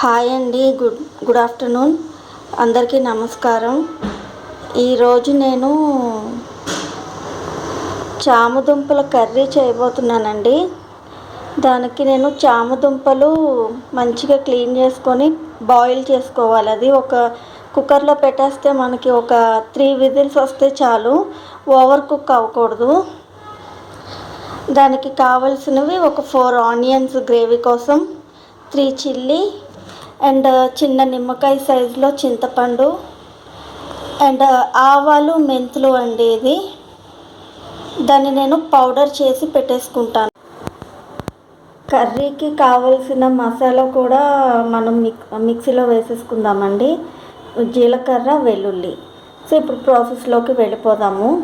Hi అండి good good afternoon. అందరికీ నమస్కారం. ఈరోజు నేను చామదుంపల కర్రీ చేయబోతున్నానండి. దానికి నేను చామదుంపలు మంచిగా క్లీన్ చేసుకొని బాయిల్ చేసుకోవాలి. అది ఒక కుక్కర్లో పెట్టేస్తే మనకి ఒక త్రీ విజిల్స్ వస్తే చాలు. ఓవర్ కుక్ అవ్వకూడదు. దానికి కావలసినవి ఒక ఫోర్ ఆనియన్స్ గ్రేవీ కోసం త్రీ చిల్లీ అండ్ చిన్న నిమ్మకాయ సైజులో చింతపండు అండ్ ఆవాలు మెంతులు అండి ఇది. దాన్ని నేను పౌడర్ చేసి పెట్టేసుకుంటాను. కర్రీకి కావలసిన మసాలా కూడా మనం మిక్ మిక్సీలో వేసేసుకుందామండి. జీలకర్ర వెల్లుల్లి. సో ఇప్పుడు ప్రాసెస్లోకి వెళ్ళిపోదాము.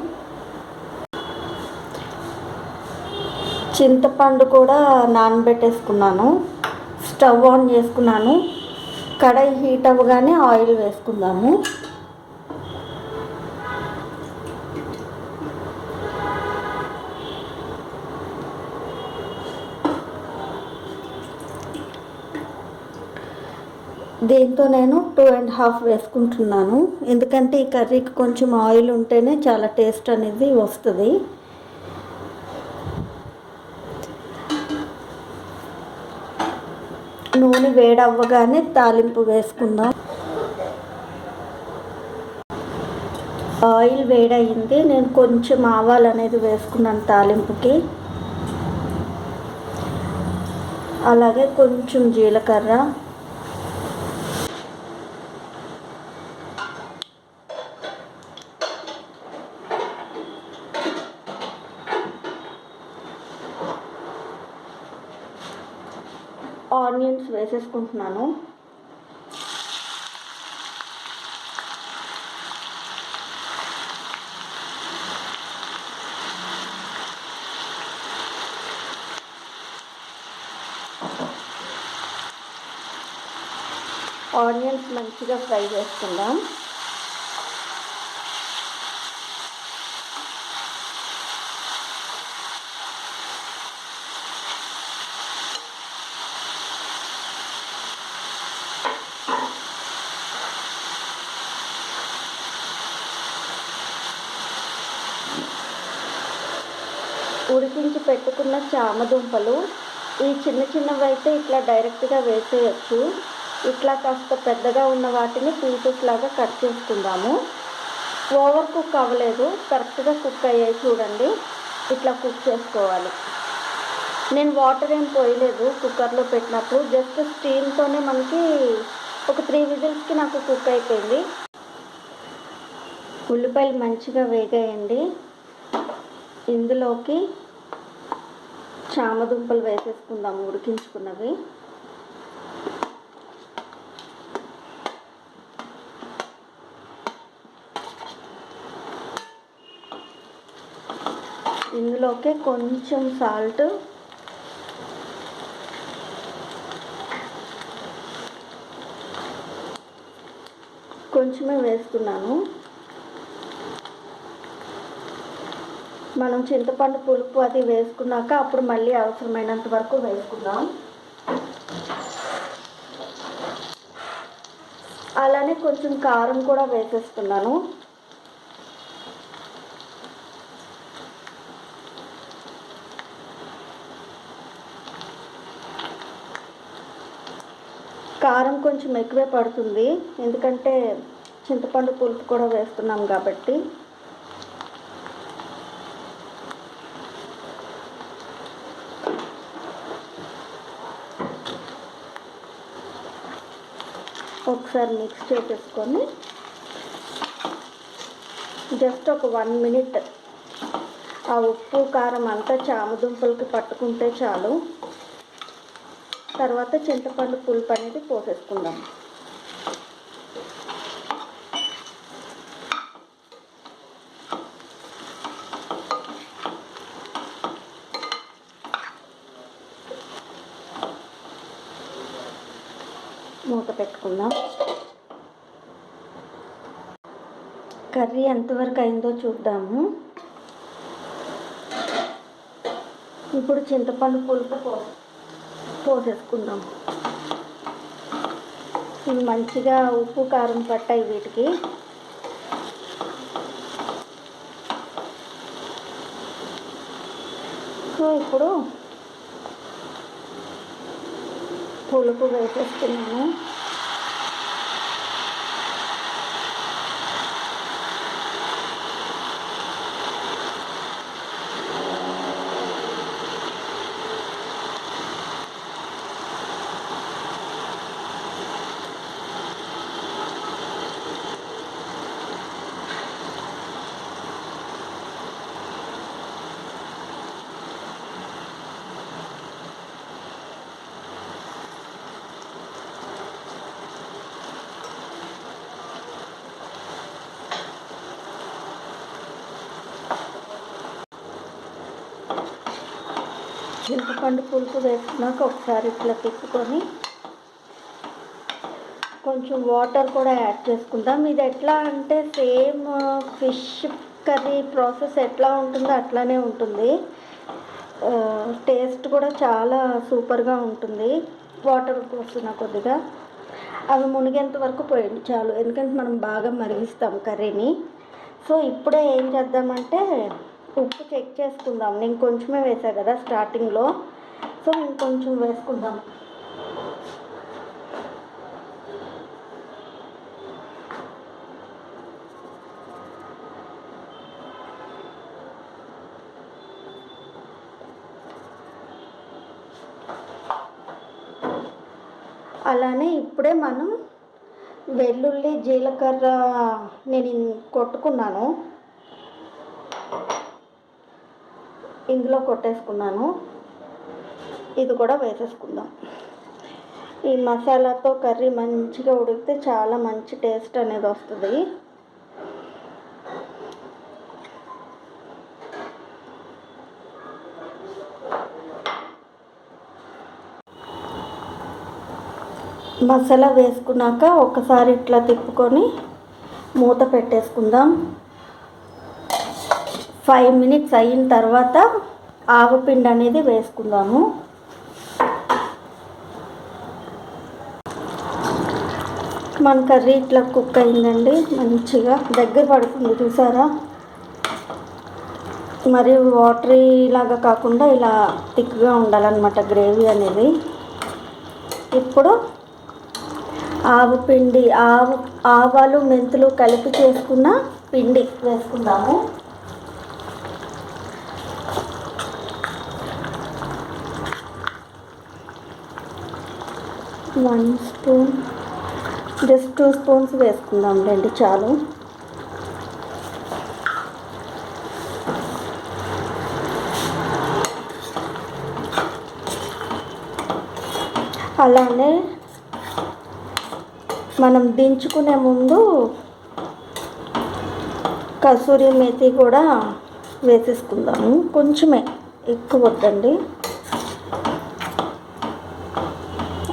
చింతపండు కూడా నానబెట్టేసుకున్నాను. స్టవ్ ఆన్ చేసుకున్నాను. కడాయి హీట్ అవ్వగానే ఆయిల్ వేసుకుందాము. దీంతో నేను టూ అండ్ హాఫ్ వేసుకుంటున్నాను. ఎందుకంటే ఈ కర్రీకి కొంచెం ఆయిల్ ఉంటేనే చాలా టేస్ట్ అనేది వస్తుంది. నూనె వేడవ్వగానే తాలింపు వేసుకుందాం. ఆయిల్ వేడయింది. నేను కొంచెం ఆవాలు అనేది వేసుకున్నాను తాలింపుకి. అలాగే కొంచెం జీలకర్ర ఆనియన్స్ వేసేసుకుంటున్నాను ఆనియన్స్ మంచిగా ఫ్రై చేసుకుందాం. చామ దుంపలు ఈ చిన్న చిన్నవి అయితే ఇట్లా డైరెక్ట్గా వేసేయచ్చు. ఇట్లా కాస్త పెద్దగా ఉన్న వాటిని పీసెస్ లాగా కట్ చేసుకుందాము. ఓవర్ కుక్ అవ్వలేదు. కరెక్ట్గా కుక్ అయ్యాయి చూడండి. ఇట్లా కుక్ చేసుకోవాలి. నేను వాటర్ ఏం పోయలేదు కుక్కర్లో పెట్టినప్పుడు. జస్ట్ స్టీమ్తోనే మనకి ఒక త్రీ విజిల్స్కి నాకు కుక్ అయిపోయింది. ఉల్లిపాయలు మంచిగా వేగాయండి. ఇందులోకి చామదుంపలు వేసేసుకుందాం ఉడికించుకున్నవి. ఇందులోకి కొంచెం సాల్ట్. కొంచెమే వేస్తున్నాను. మనం చింతపండు పులుపు అది వేసుకున్నాక అప్పుడు మళ్ళీ అవసరమైనంత వరకు వేసుకుందాం. అలానే కొంచెం కారం కూడా వేసేస్తున్నాను కారం కొంచెం ఎక్కువే పడుతుంది ఎందుకంటే చింతపండు పులుపు కూడా వేస్తున్నాం కాబట్టి. ఒకసారి మిక్స్ చేసేసుకొని జస్ట్ ఒక వన్ మినిట్ ఆ ఉప్పు కారం అంతా చామదుంపలకి పట్టుకుంటే చాలు. తర్వాత చింతపండు పులుపు అనేది పోసేసుకుందాం. మూత కర్రీ ఎంతవరకు అయిందో చూద్దాము. ఇప్పుడు చింతపండు పులుపు పో పోసేసుకుందాం. ఇవి మంచిగా ఉప్పు కారం పట్టాయి వీటికి. సో ఇప్పుడు పులుపు వేసేస్తున్నాను చింతపండు పులుపు వేసుకున్నాక ఒకసారి ఇట్లా తిప్పుకొని కొంచెం వాటర్ కూడా యాడ్ చేసుకుందాం. ఇది ఎట్లా అంటే సేమ్ ఫిష్ కర్రీ ప్రాసెస్ ఎట్లా ఉంటుందో అట్లానే ఉంటుంది. టేస్ట్ కూడా చాలా సూపర్గా ఉంటుంది. వాటర్ పోస్తున్న కొద్దిగా. అవి మునిగేంత వరకు పోయండి చాలు. ఎందుకంటే మనం బాగా మరిగిస్తాం కర్రీని. సో ఇప్పుడే ఏం చేద్దామంటే ఉప్పు చెక్ చేసుకుందాం. నేను కొంచెమే వేసాను కదా స్టార్టింగ్లో సో ఇంకొంచెం వేసుకుందాం. అలానే ఇప్పుడే మనం వెల్లుల్లి జీలకర్ర నేను కొట్టుకున్నాను. ఇందులో కొట్టేసుకున్నాను. ఇది కూడా వేసేసుకుందాం. ఈ మసాలాతో కర్రీ మంచిగా ఉడికితే చాలా మంచి టేస్ట్ అనేది వస్తుంది. మసాలా వేసుకున్నాక ఒకసారి ఇట్లా తిప్పుకొని మూత పెట్టేసుకుందాం. ఫైవ్ మినిట్స్ అయిన తర్వాత ఆవపిండి అనేది వేసుకుందాము. మన కర్రీ ఇట్లా కుక్ అయిందండి. మంచిగా దగ్గర పడుతుంది చూసారా? మరి వాటరీ లాగా కాకుండా ఇలా థిక్గా ఉండాలన్నమాట గ్రేవీ అనేది. ఇప్పుడు ఆవు పిండి ఆవు ఆవాలు మెంతులు కలిపి చేసుకున్న పిండి వేసుకుందాము. One spoon just two spoons వేసుకుందాం రండి చాలు. అలానే మనం దించుకునే ముందు కసూరి మేతి కూడా వేసేసుకుందాము. కొంచెమే ఎక్కువ వద్దండి.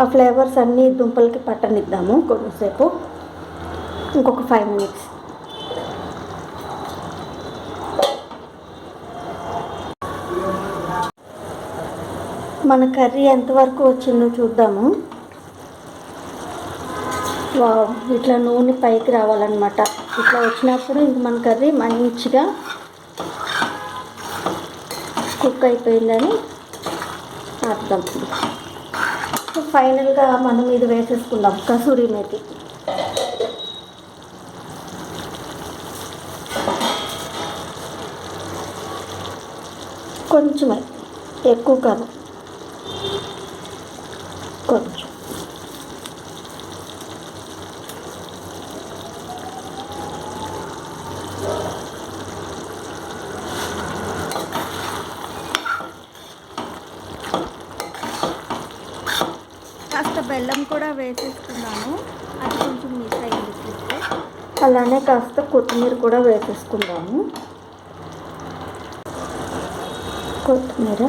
ఆ ఫ్లేవర్స్ అన్నీ దుంపలకి పట్టనిద్దాము కొంచెంసేపు ఇంకొక ఫైవ్ మినిట్స్ మన కర్రీ ఎంతవరకు వచ్చిందో చూద్దాము. వావ్ ఇట్లా నూనె పైకి రావాలన్నమాట. ఇట్లా వచ్చినప్పుడు ఇంక మన కర్రీ మంచిగా కుక్ అయిపోయిందని అర్థం. ఫైనల్గా మనం ఇది వేసేసుకుందాం కసూరి మేతి. కొంచెమే ఎక్కువ కాదు కొంచెం కాస్త బెల్లం కూడా వేసేసుకున్నాను అది కొంచెం మిస్ అయింది అలానే కాస్త కొత్తిమీర కూడా వేసేసుకుందాము. కొత్తిమీర.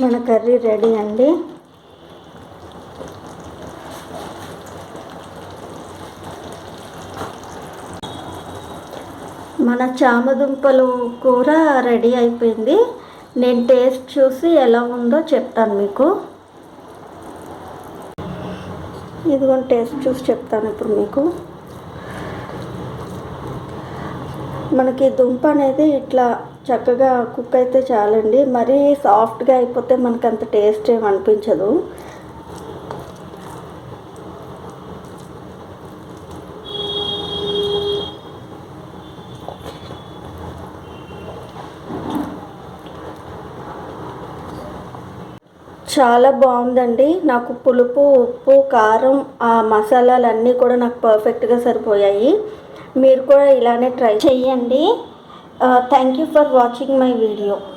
మన కర్రీ రెడీ అండి. మన చామదుంపలు కూర రెడీ అయిపోయింది. నేను టేస్ట్ చూసి ఎలా ఉందో చెప్తాను మీకు. ఇదిగోండి టేస్ట్ చూసి చెప్తాను ఇప్పుడు మీకు. మనకి దుంప అనేది ఇట్లా చక్కగా కుక్ అయితే చాలండి. మరీ సాఫ్ట్గా అయిపోతే మనకు అంత టేస్ట్ ఏమి అనిపించదు. చాలా బాగుందండి. నాకు పులుపు ఉప్పు కారం ఆ మసాలాలు అన్నీ కూడా నాకు పర్ఫెక్ట్గా సరిపోయాయి. మీరు కూడా ఇలానే ట్రై చేయండి. Uh, thank you for watching my video.